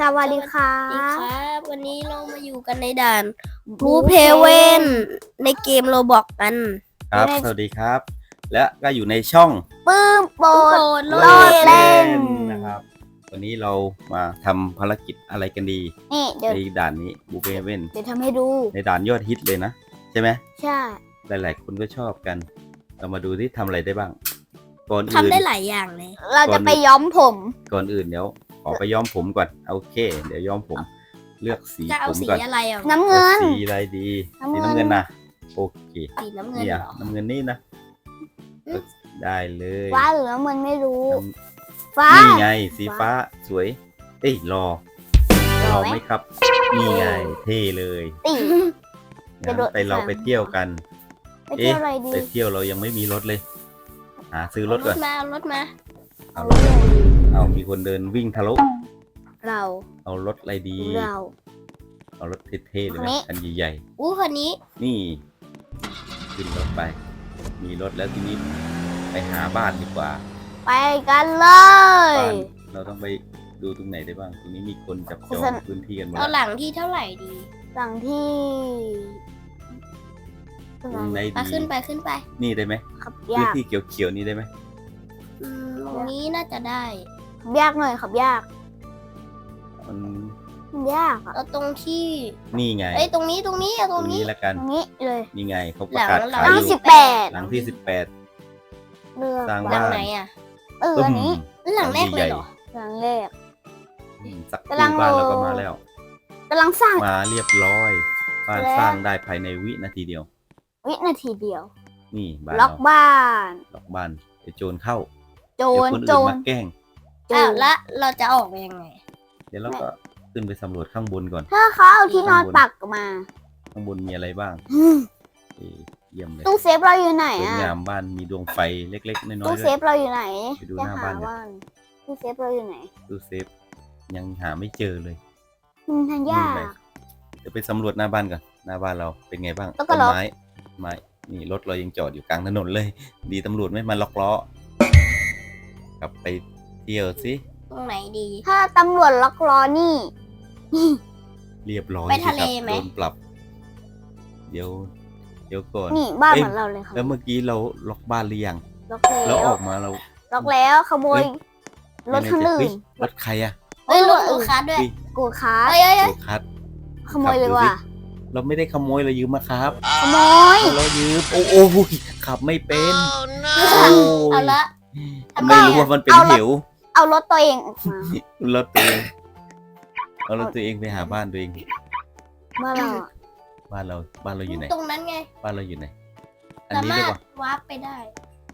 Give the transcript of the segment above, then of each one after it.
สวัสดีครัสวัสดีบครับ วันนี้เรามาอยู่กันในด่านบูเพเวนในเกมโรบอกกัน ครับ สวัสดีครับ และก็อยู่ในช่องปื้มโปรด โลโลดเล่น นะครับ วันนี้เรามาทำภารกิจอะไรกันดี นี่เดี๋ยวในด่านนี้บูเบเวนเดี๋ยวทำให้ดู ในด่านยอดฮิตเลยนะ ใช่ไหมใช่ หลายๆ คนก็ชอบกัน เรามาดูที่ทำอะไรได้บ้าง ก่อนทำอื่นได้หลายอย่างเลย เราจะไปย้อมผม ก่อนอื่นเดี๋ยว ขอไปย้อมผมก่อนโอเค เดี๋ยวย้อมผมเลือกสีจะเอาผมสีก่อนอะไรอะน้ำเงินอาสีอะไรดีน้ำเงินสีน้ำเงินนะโอเคสีน้ำเงินเนี่ยเหรอ น้ำเงินนี่นะอืม ได้เลยฟ้าหรือน้ำเงินไม่รู้ น้ำฟ้า นี่ไงสีฟ้าสวย เอ้ยรอรรออไหม ไหมครับ นี่ไงเท่เลยตีกระโดดไปเราสาม ไปเที่ยวกัน ไปเที่ยวอะไรดีไปเที่ยวเรายังไม่มีรถเลย หาซื้อรถรก่อถนมาเอารถมาเอารถ เอามีคนเดินวิ่งทะลุเรา เอารถอะไรดี เรา เอารถเท่ๆเลยไหมคันนี้คันใหญ่อู้คนนี้ ๆนี่ขึ้นรถไป มีรถแล้วทีนี้ไปหาบ้านดีกว่าไปกันเลย บ้านเราต้องไปดูตรงไหนได้บ้างตรงนี้มีคนจับจองโฆษณา พื้นที่กันหมดเอาหแล้วลังที่เท่าไหร่ดีหลังที่ตรงไหนมาดีขึ้นไปขึ้นไปนี่ได้ไหมขับพื้นยากที่เขียวๆนี่ได้ไหมอืมตรงนี้น่าจะได้ขับ ยากหน่อยขับยากมันมันยากอะเอาตรงที่นี่ไงเอ้ยตรงนี้ตรงนี้เอาตตรรงงนี้นี้ละกันตรงนี้เลยนี่ไงเขาปหลัระงกาศหลังขายหลังอยู่สิบแปดหลังที่สิบแปด เลือกสร้างหลังบ้านไหนอะเอออันนี้หลังแรกเลยเหรอหลังแรก อืมสักคกำลัรู่งบ้านเราก็รอมาแล้ว กำลังสร้างมาเรียบร้อย บ้านแล้วสร้างได้ภายในวินาทีเดียว วินาทีเดียว นี่บ้านล็อกเราบ้าน ล็อกบ้านเดี๋ยวโจรเข้าโจเดี๋ยวรคนโจอื่นรมาแกล้งโจ อ้าวรแล้วเราจะออกไปยังไง เดี๋ยวเราก็ขึ้นไปสำรวจข้างบนก่อน ถ้าเขาเอาที่นอนข้างบนปักมาข้างบนมีอะไรบ้างเอ้ยเยี่ยมเลยตู้เซฟเราอยู่ไหนสวยอะงามบ้านมีดวงไฟเล็กๆน้อยตู้ๆด้เซวย ฟเราอยู่ไหนไปดูจะหน้าหาบ้านกันว่านตู้เซฟเราอยู่ไหนตู้เซฟ ยังหาไม่เจอเลยมันทางยานี่ไงกเดี๋ยวไปสำรวจหน้าบ้านก่อนหน้าบ้านเราเป็นไงบ้างแล้วก็ต้นล็อก ไม้ไม้นี่รถเรายังจอดอยู่กลางถนนเลย ดีตำรวจไม่มาล็อกล้อกลับไป เที่ยวสิตรงไหนดี ถ้าตำรวจล็อกล้อนี่ เรียบร้อยไปสิทะเลครับไหม โดนปรับ เดี๋ยว เดี๋ยวก่อน นี่บ้านเอ้ยเหมือนเราเลยค่ะแล้วเมื่อกี้เราล็อกบ้านหรือยังล็อกแล้วแล้อวอกมาเรา ล็อกแล้วขโมยเฮ้ยรถคันอื่เฮ้นยรถใครอะเอ้ยเอ้ยรถรถลูกค้าด้วยเฮ้ยกูคาร์เอ้ยเอ้ยเอ้ยโลคัสขโมยเลยว่ะเราไม่ได้ขโมยเรายืมมาครับ ขโมยเรายืมโอ้โอ้ยขับไม่เป็นโอ้เอายละ ไม่รู้ว่ามันเป็นเอารถเหว เอารถตัวเองออกมารถตัวเองเอารถตัวเองไปหาบ้านตัวเอง เมื่อเราอะบ้านเราบ้านเราอยู่ไหน ตรงนั้นไงบ้านเราอยู่ไหน อันสานี้มาเรียรกถว่าวาร์ปไปได้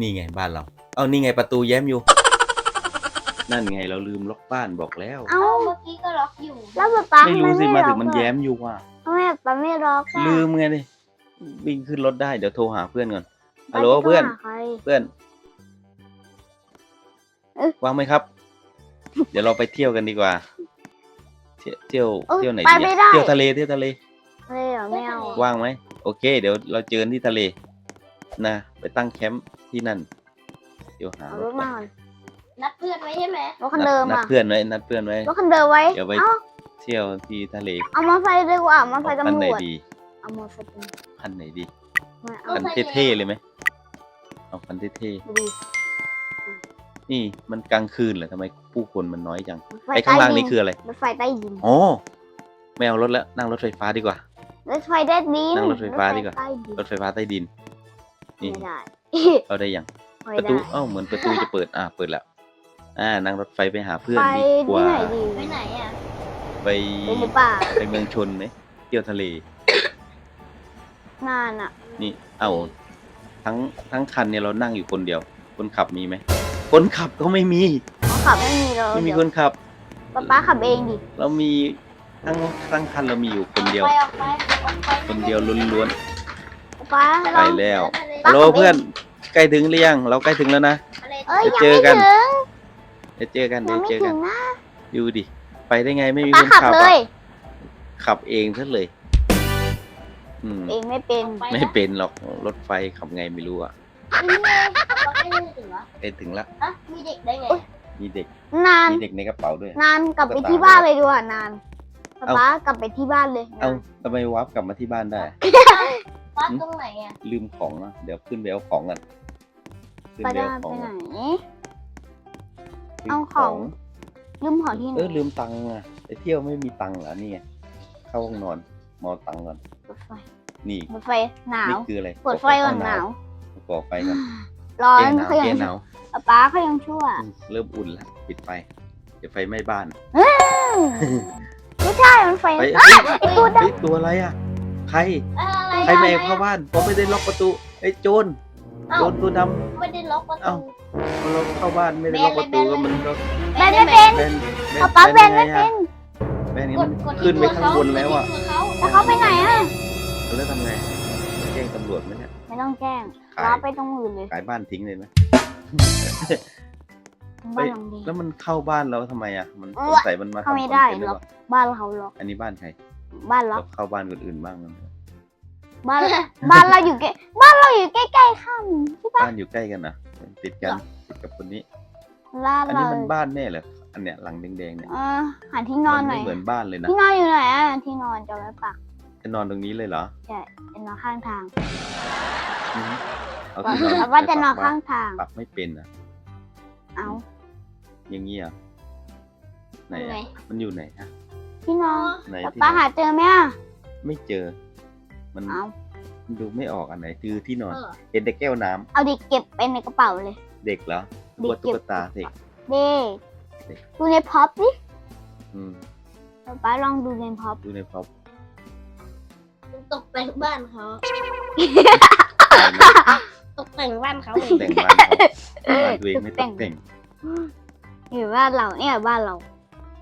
นี่ไงบ้านเรา เอานี่ไงประตูแย้มอยู่ นั่นไงเราลืมล็อกบ้านบอกแล้ว เอ้าเมื่อกี้ก็ล็อกอยู่แล้วป๊าป๊าไม่รู้สิทำมาไล็ถึอกงมันอะแย้มอยู่ว่ะ ทำไมป๊าไม่ล็อกอะลืมไงดิวิ่งขึ้นรถได้เดี๋ยวโทรหาเพื่อนก่อนป๊าฮัลโหลจะโทรเพื่อนหาใครเพื่อนเอ๊ะ ว่างไหมครับ เดี๋ยวเราไปเที่ยวกันดีกว่า เที่ยวเที่ยวเอ้ยเที่ยวไหนไปดีไม่อะได้ เที่ยวทะเลเที่ยวทะเลเฮ้ยเหรอไม่เอาอะว่างไหมโอเค เดี๋ยวเราเจอกันที่ทะเล นะ ไปตั้งแคมป์ที่นั่น เดี๋ยวหาเอารรถถไปมาก่อนนัดเพื่อนไว้ใช่ไหมรถคันเดิมนัดอะเพื่อนไว้นัดเพื่อนไว้ รถคันเดิมไว้เดี๋ยวไป เอ้าเที่ยวที่ทะเลเอามอไซค์ดีกว่าเอามอไซค์คันตำรไหนวจดีเอามอไซค์ตำรวจคันไหนดีไม่เอาคันเท่ๆเลยไหมเอาคันเท่ดูดิๆ นี่มันกลางคืนเหรอทำไมผู้คนมันน้อยจังรถไฟไอ้ข้างล่างใต้ดินี่คืออะไรรถไฟใต้ดินโอ้ไม่เอารถแล้วนั่งรถไฟฟ้าดีกว่า รถไฟใต้ดินนั่งรถไฟฟ้าดีกว่าใต้ดินรถไฟฟ้าใต้ดินนี่ไม่ได้เราได้ยังไม่ประได้ตูเอ้าเหมือนประตูจะเปิดอ่าเปิดแล้วอ่านั่งรถไฟไปหาเพื่อนไปดีกที่ว่าไหนดีไปไหนอะไปไปหรือเปล่าไปเมืองชนไหมเที่ยวทะเลนานอะ นี่เอ้าทั้งทั้งคันเนี่ยเรานั่งอยู่คนเดียว คนขับมีไหม คนขับก็ไม่มี เขาขับไม่มีเราไม่มีเดี๋ยวคนขับ ป๊าป๊าขับเองดิเรามีทั้งทั้งคันเรามีอยู่คนเดียวไปออกไปออกไปคนเดียวล้วนป๊าๆลไปองแล้วทะเลฮัลโหลเพื่อนใกล้ถึงหรือยังเราใกล้ถึงแล้วนะทะเลเอ้ยเดี๋ยัยวงเจอกัไม่นถึงเดี๋ยวเจอกันยัเดี๋ยงวไม่เจอถึกันงนะดูดิไปได้ไงไม่มีป๊าคนขับขับเลอะย ขับเองซะเลย อืมเองไม่เป็นออกปไม่นะเป็นหรอกรถไฟขับไงไม่รู้อะนี่ ไงเราใกล้จะถึงแล้วไปถึงละอะมีเด็กได้ไงอุ๊ยมีเด็ก นาน มีเด็กในกระเป๋าด้วย นานกลับไปตุ๊กตาที่บ้านเลยดีกว่านานป๊าเอ้าป๊ากลับไปที่บ้านเลยเอ้าทำไมวาร์ปกลับมาที่บ้านได้ วัดตรงไหนอะ ลืมของอะเดี๋ยวขึ้นไปเอาของกันขึ้นป้าไปจะเอาขไปองไหนลืมเอาของ ลืมของที่ไหน เออลืมตังค์อะไปเที่ยวไม่มีตังค์เหรอนี่ไงเข้าห้องนอนมาเอาตังค์ก่อนเปิดไฟนี่เปิดไฟหนาวนี่คืออะไรเปิดไฟก่อนหนาวก่อไฟกัน ร้อนแก้หนาวเขายัแก้งหนาวป๊าป๊าเขายังชั่ว อืมเริ่มอุ่นแล้วปิดไฟเดี๋ยวไฟไหม้บ้านไม่ใช่มันไฟไปอ้าวไอตัวดเฮ้ยตัวอะไรอะ ใครอะไรใครแม่เข้าบ้านผมไม่ได้ล็อกประตูไอ้โจรเอ้าโจรตัวดำไม่ได้ล็อกประเอ้าตู เราเข้าบ้านไม่ได้ล็อกประตูก็มันก็ำแบนไม่เป็นแบนป๊าป๊าแบนไม่ไงเป็อะนแบนไงกมัดนกดขึ้นไปข้างบนแล้วอะกดที่ตัวเขาแล้วเขาไปไหนอะ แล้วทำไง แจ้งตำรวจไหมเนี่ย ไม่ต้องแจ้งขาย รับไปตรงอื่นเลยขายบ้านทิ้งเลยไหม บ้านหลังดี แล้วมันเข้าบ้านเราทำไมอะ มันเอสองสัยมันมาเข้าไม่ทำคอนได้เทนต์หรือหรอกเปล่าบ้านเราล็อกอันนี้บ้านใครบ้านล็เราอกเข้าบ้านคนอื่นบ้างนะบ้าน บ้านเราอยู่ใกล้บ้านเราอยู่ใกล้ๆข้ามใช่ปะบ้านอยู่ใกล้กันนะติดกันติดกับคนนี้ บ้านอันเรานี้มันบ้านแน่เหรออันเนี้ยหลังแดงๆเนี่ยเออหาที่นอนหน่ไม่อยเหมือนบ้านเลยนะ ที่นอนอยู่ไหนอะที่นอนจะไว้ปัก จะนอนตรงนี้เลยเหรอใช่จะนอนข้างทางอืมเอาว่าที่นอนว่าจะนอนไปปักข้างทางปักไม่เป็นอะ เอาอย่างงี้อะไหนอยู่ไหนอะมันอยู่ไหนฮะที่นอนไหนป๊าที่ป๊านอนหาเจอไหมอะไม่เจอ มันเอามันดูไม่ออกอันไหนคือที่นอนเออเห็นแต่แก้วน้ำเอาดิเก็บไปในกระเป๋าเลย เด็กเหรอหรือว่าเด็กเก็ตุ๊บกตาเด็ก เด็กเด็ก ดูในพ็อปดิอืมป๊าป๊าลองดูในพ็อปดูในพ็อปตก แต่งบ้านเขาตกแต่งบ้านเขาเองแต่งบ้านเขาบ้านตัวเองไม่ตกแต่งอยู่บ้านเราเนี่ยบ้านเรา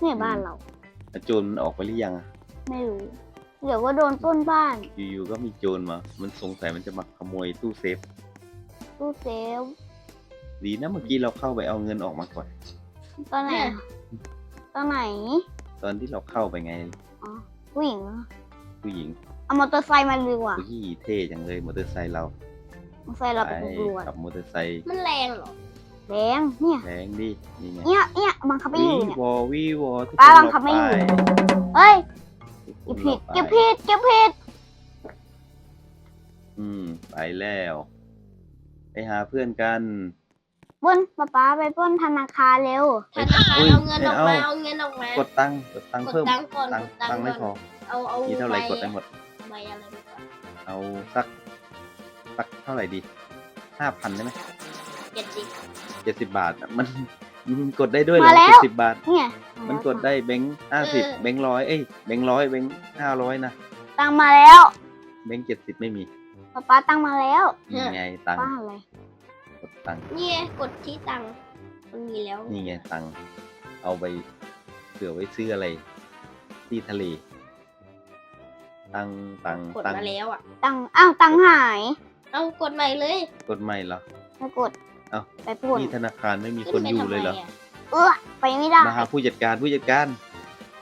เนี่ยบ้านเราแล้วโจรมันออกไปหรือยังอะไม่รู้ เดี๋ยวก็โดนต้นบ้าน อยู่ๆก็มีโจรมา มันสงสัยมันจะมาขโมยตู้เซฟ ตู้เซฟ ดีนะเมื่อกี้เราเข้าไปเอาเงินออกมาก่อน ตอนไหน ตอนไหน ตอนที่เราเข้าไปไง อ๋อ ผู้หญิงเหรอผู้หญิง เอามอเตอร์ไซค์มาดีกว่าผู้หญิงเท่จังเลยมอเตอร์ไซค์เรามอเตอร์ไซค์เราไปเป็นตำรวจขับมอเตอร์ไซค์มันแรงเหรอแดงเนี่ยแรงดินี่ไงเนี่ยเนี่ยบังคับไม่อยู่เนี่ยวอวีวอทุกคป้านบังเราคับไม่อยู่ไปเอ้ยทุกคเก็บนผิดเราไปเก็บผิดเก็บผิดอืมไปแล้ว ไปหาเพื่อนกันปล้นป๊าป๊าไปปล้นธนาคารเร็วธนาคารอุ้ยเอาเงินออกไม่มาเอาเอาเงินออกมากดตังค์กดตังค์กดเพิ่มตังค์ก่อนตังกค์ดตังตังค์ค์ไม่พก่ออนเอาเอามีเท่าไหร่ใบกดได้หมด ใบอะไรดีกว่าเอาสักสักเท่าไหร่ดีห้าพันได้ไหมเจ็ดสิบเจ็ดสิบบาทอะมันมันกดได้ด้วยเหรอมาแล้ว เจ็ดสิบบาท เนี่ยมันกดได้แบงค์ห้าสิบแบงค์ร้อยเอ้ยแบงค์ร้อยแบงค์ห้าร้อยนะตังค์มาแล้วแบงค์เจ็ดสิบไม่มีป๊าป๊าตังค์มาแล้วนี่ไงตังค์ป้าอะไรกดตังค์นี่ไงกดที่ตังค์มันมีแล้ว นี่ไงตังค์เอาไปเผื่อไว้ซื้ออะไร ที่ทะเล ตังค์ตังค์กดตังค์มาแล้วอะ ตังค์อ้าวตังค์หาย เอากดใหม่เลยกดใหม่เหรอไม่กดเอ้า ไปปล้นที่ธนาคารไม่มีคขึ้นไปอยู่ทำไมเลยเหรอะเออไปไม่ได้ มาหาผู้จัดการผู้จัดการ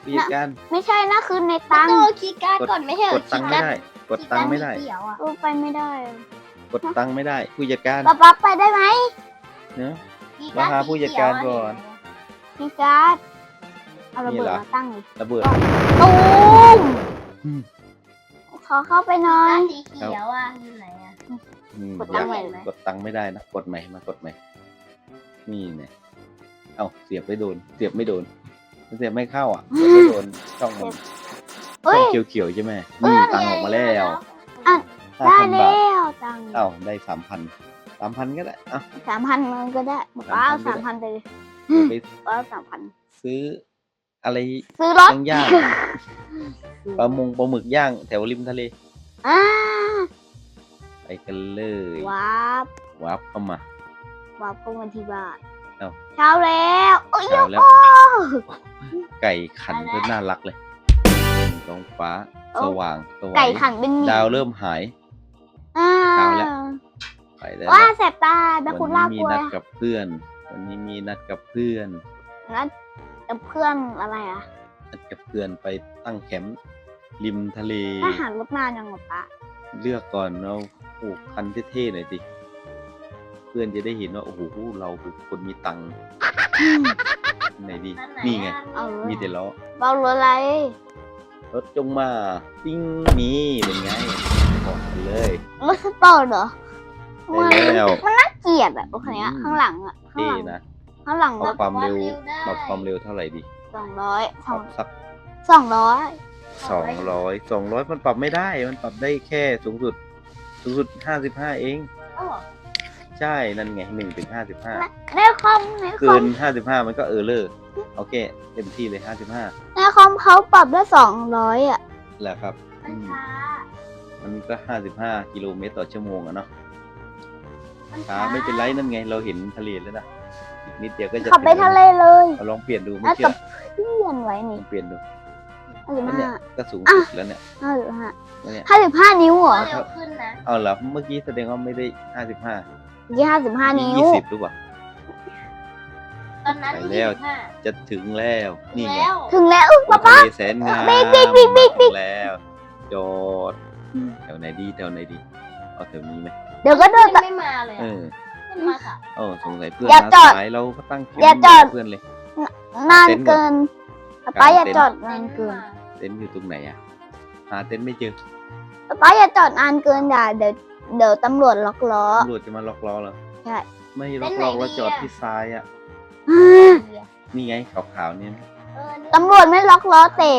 ผู้จัดการ ไม่ใช่นะคือในต้ตัองงค์เอาคีย์การ์ดก่อนไม่ใช่เหรกอดตังค์ไม่ได้ กดตังค์ไม่ได้ คีย์การ์ดเขียวอะเออไปไม่ได้กดตังค์ไม่ได้ ผู้จัดการป๊าป๊าไปได้ไหมเนอะคีย์มาหาผู้จัดการก่อน พี่การ์ดเอาระนี่เบิดเหรอมาตั้งเลยระเบิด ตูมอืม ขอเข้าไปหน่อคีย์ยการ์ดสีเขียวอะอยู่ไหนอะ อืมกดตังค์อยาไหม กดตังค์ไม่ได้นะกดใหม่มากดใหม่ นี่เนี่ยเอ้าเสียบไม่โดน เสียบไม่โดน เสียบไม่เข้าอะเสียบไม่โดนช่องมันเอ้ช่ยองเขียวๆใช่ไหมนี่ตังค์ออกมาแล้วอะ ห้าได้พันแล้บาทวตังค์เอ้าได้สามพันสามพันก็ได้เอ้า สามพันมันก็ได้ป๊าเอาสาสามมพัพันนก็ไปได้เลยไปป๊าเอาสามพันซื้อ อะไรซื้อรถย่างๆปลามงปลาหมึกย่างแถวริมทะเลอ่าไปกันเลยว้าบวาร์ปเข้ามาว้าบเข้ามาที่บ้านเอ้าเช้าแล้วโอ้ยเช้าแล้วโอ้ไก่ขันก็น่ารักเลยท้องฟ้าโอ้สว่างสว่างไก่ขันเป็นหมีดาวเริ่มหายอ่าเช้าแล้วไปได้ว้าแล้วแสบตาดาคุณวัลาบนี้กมีลัวนัดกับเพื่อน วันนี้มีนัดกับเพื่อนนัด กับเพื่อนอะไรอะนัดกับเพื่อนไปตั้งแคมป์ริมทะเลทหารรถนานยังหรอปะเลือกก่อนเราปลูกคันเท่ๆหน่อยสิเพื่อนจะได้เห็นว่าโอ้โหเราคือคนมีตังค์ไหนดีอันไหนนี่ไง เอาเลยมีแต่ล้อเบารถอะไร รถจงมาปิ้งมีเป็นไงบอกกันเลยรถสปอร์ตเหรอได้แล้วมันน่าเกลียดอะโอเคอะอืมข้างหลังอะข้างเท่หลังนะ ข้างหลังปแบรับบความเร็วได้ปรับความเร็วเท่าไหร่ดีสองร้อยสปอรังบสักสองร้อยสองร้อยสองร้อยมันปรับไม่ได้ มันปรับได้แค่สูงสุด สูงสุดห้าสิบห้าเอง เอ้าเหรอใช่นั่นไงหนึ่งถึงห้าสิบห้าในคอมในคเกิอมนห้าสิบห้ามันก็เออเลอร์โอเคเต็มที่เลยห้าสิบห้าในคอมเขาปรับได้สองร้อยอะแหละครับมัอืนมช้ามันก็ห้าสิบห้ากิโลเมตรต่อชั่วโมงอะเนาะมันช้าไม่เป็นไรนั่นไง เราเห็นทะเลแล้วนะอีก นิดเดียวก็จะขับไปถึงทะเลเลยเอาลองเปลี่ยนดูไม่น่าเชื่จะอเพื่อนไว้ลนี่องเปลี่ยนดูห้าสิบแล้วเนี่ยห้าก็สูงอะสุดแล้วเนี่ยห้าสิบห้าแล้วเนี่ยห้าสิบห้านิ้วเหรอเร็วขึ้นนะ เอาเหรอเมื่อกี้แสดงว่าไม่ได้ห้าสิบห้ายี่ห้าสิบห้านิ้ว ยี่สิบหรือเปล่า ตอนนั้นไปแล้ว ยี่สิบห้าจะถึงแล้วนี่ไงแล้วถึงแล้วอุ๊ยโอ้ป๊าป๊า ทะเลแสนงามบิ๊กบิ๊กบิ๊กบิ๊กบิ๊กถึงแล้วจอดอืมแถวไหนดีแถวไหนดีเอาแถวนี้ไหมเดี๋ยวก็เดินไม่มาเลยเออะอไม่มาค่ะ โอ้สงสัยเพื่อนอย่ามาจอดสายเราก็ตั้งเข็มอย่าจอด เพื่อนเลย นานเต็นท์ก่อนเกินป๊าป๊าอย่าจอดนานไม่เกินมาเต็นท์อยู่ตรงไหนอะหาเต็นท์ไม่เจอป๊าป๊าอย่าจอดนานเกินอย่าเดี๋ยวเดี๋ยวตำรวจล็อกล้อ ตำรวจจะมาล็อกล้อเหรอใช่ ไม่ล็อกล้อเราจอดที่ซ้ายอะอ่านี่ไงขาวๆเนี่ยเออนี่ตำรวจไม่ล็อกล้อแต่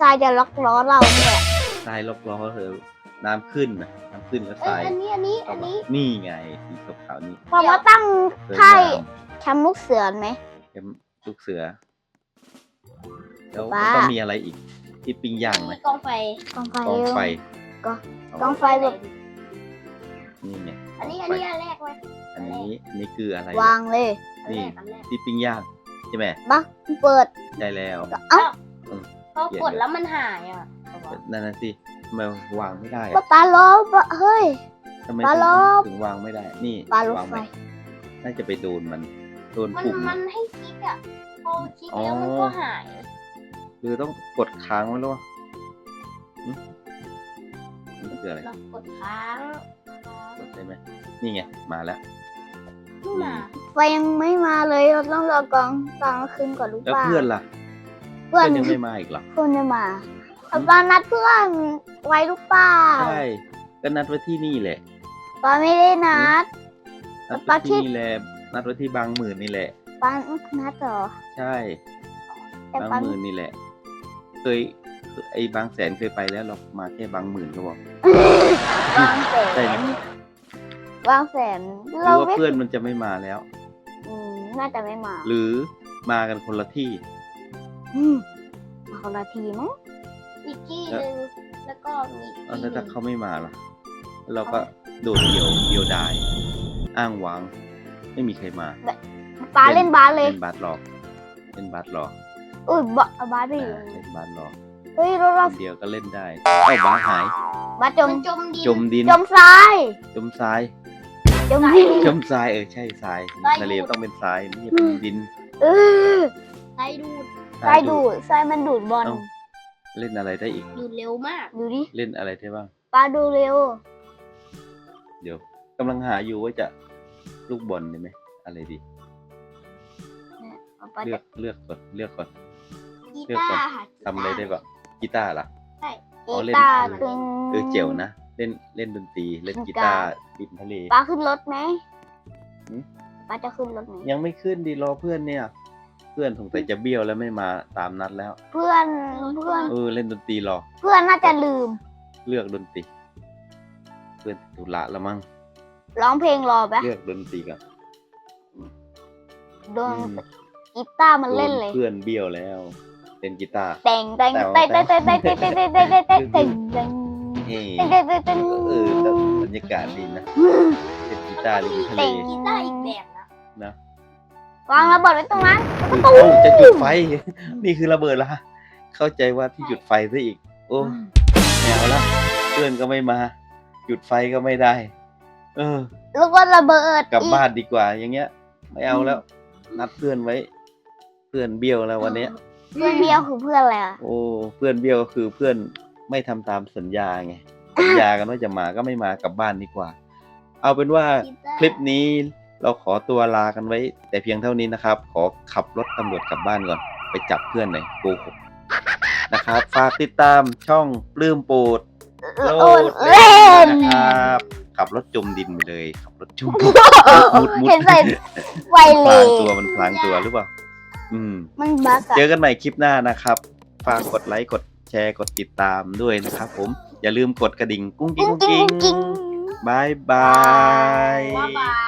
ทรายจะล็อกล้อเราเนี่ย ซ้ายล็อกล้อเถอะน้ำขึ้นนะน้ำขึ้นแล้วเอ้ซ้ายยอันนี้อันนี้อันนี้นี่ไงสีขาวๆนี่พอมาตั้งสวยค่ายงามแคมป์ลูกเสือไหม เป็นลูกเสือ แล้วป๊ามันต้องมีอะไรอีก ที่ปิ้งย่างไหมมีกองไฟกองไฟ กองไฟก็เอากองไฟ แบบ นี่ไงอันนี้อันนี้อันแรกไหมอันนี้อันนี้คืออะไรวางเลยอันแรกอันแรกที่ปิ้งย่างใช่ไหมบักเปิด ได้แล้วก็เอ้า พอกดแล้วมันหายอะ นั่นน่ะสิทำไมวางไม่ได้ป๊าอะป๊าล้อปะเฮ้ย ทำไมปลาถึงลบถึงวางไม่ได้ นี่ปลารถวางไฟไม่น่าจะไปโดนมัน โดนมันปุ่มมันให้คลิกอะพอคลิกแล้วมันก็หาย หรือต้องกดค้างไว้หรือวะหึนี่คืออะไรเรากดค้างค้างกดได้ไหมนี่ไง มาแล้วไม่มาไฟยังไม่มาเลยเราต้องรอกองกลางคืนก่อนรู้แล้วป่ะเพื่อนล่ะ เพื่อนยังไม่มาอีกเหรอ เพื่อนไม่มา ป๊าป๊านัดเพื่อนไว้รู้เปล่าใช่ก็นัดไว้ที่นี่แหละป๊าไม่ได้นัด นัดปาไว้คิที่ดนี่แหละนัดไว้ที่บางหมื่นนี่แหละป๊านัดเหรอใช่แต่บางป๊าหมื่นนี่แหละ เคยไอ้บางแสนเคยไปแล้วเรามาแค่บางหมื่นก็บอกวางแสใช่นไหมวางแสนหรืเราอว่าไม่เพื่อนมันจะไม่มาแล้วอืมน่าจะไม่มา หรือมากันคนละที่อืมมาคนละทีมั้ง อีกที่หนึ่งแล้วก็มีอีกเอาที่แล้วหถ้านึ่งเขาไม่มาล่ะแล้วเราก็โดดเดี่ยวเดียวดาย อ้างวาง ไม่มีใครมาป๊าเล่นบาสเลยเล่นบาสหลอกเล่นบาสหลอกอุ้ยบาบาสไปอยู่อ่าเล่นบาสหลอกเฮ้ยรถคเรานเดียวก็เล่นได้เอ้าบาสหาย บาสจมมันจมดินจมดินจมทรายจมทราย จมดินจมทรายเออใช่ทรายทะเลต้องเป็นทรายไม่ใช่เป็นดินเออไล่ดูดทรายดูดทรายมันดูดบอลเอ้า เล่นอะไรได้อีก ดูดเร็วมาก ดูดิเล่นอะไรได้บ้าง ปลาดูเร็ว เดี๋ยวกำลังหาอยู่ว่าจะลูกบอลได้ไหมอะไรดีปลาเลือจะกเลือกก่อนเลือกก่อน กีเลือกตาก่อนร์ค่ะทำอะไรได้บ้างกีตาร์ล่ะอ๋กีอเล่นตาร์ตึงเออเจ๋วนะ เล่นเล่นดนตรีเล่นกีตาร์ริมทะเล ปลาขึ้นรถไหมหืม ปลาจะขึ้นรถไหมยังไม่ขึ้นดีรอเพื่อนเนี่ยเพื่อนสงสัยจะเบี้ยวแล้วไม่มาตามนัดแล้ว เพื่อนเพื่อน เออเล่นดนตรีรอ เพื่อนน่าจะลืม เลือกดนตรี เพื่อนตุละละมั้งร้องเพลงรอไปะเลือกดนตรีกันโดนอืมกีตาร์มันเล่นเลยโดเพื่อนเบี้ยวแล้วเล่นกีตาร์แต่งแต่งแต่แต่งว่าแต่งแต่งแต่งแต่งแต่งแต่งแต่งแต่งแต่งแต่งเฮ้แต่งแต่งแต่งเออแต่บรรยากาศดีนะเล่นกีตาร์ริมทะเลกีตาร์อีกแบบนะนะ วางระเบิดไว้ตรงนั้นคือเอ้าจะจุดไฟ นี่คือระเบิดละเข้าใจว่าที่จุดไฟซะอีก โอ้แมวละเพื่อนก็ไม่มา จุดไฟก็ไม่ได้ เออ แล้วก็ระเบิดกลับอีบ้านดีกว่า อย่างเงี้ย ไม่เอาแล้ว นัดเพื่อนไว้ เพื่อนเบี้ยวแล้ววันเนี้ย เพื่อนเบี้ยวคือเพื่อนอะไรอะโอ้ เพื่อนเบี้ยวก็คือเพื่อนไม่ทำตามสัญญาไงสัญญากันว่าจะมาก็ไม่มากลับบ้านดีกว่า เอาเป็นว่ากีตาร์คลิปนี้ เราขอตัวลากันไว้ แต่เพียงเท่านี้นะครับ ขอขับรถตำรวจกลับบ้านก่อน ไปจับเพื่อนหน่อยโกหกนะครับ ฝากติดตามช่องปลื้มโปรดโลโอนดเล่นนะครับ ขับรถจมดินไปเลย ขับรถจมดินมุดมุดเห็นใส่ไวพเลลางยตัวมันพลางตัวหรือเปล่า อืม มันบักอะ เจอกันใหม่คลิปหน้านะครับ ฝากกดไลค์ กดแชร์ กดติดตามด้วยนะครับผม อย่าลืมกดกระดิ่ง กุ้งกิ้กิ้งงกุ้งกิ้กิ้งงกิ้งบายบาย บ๊ายบาย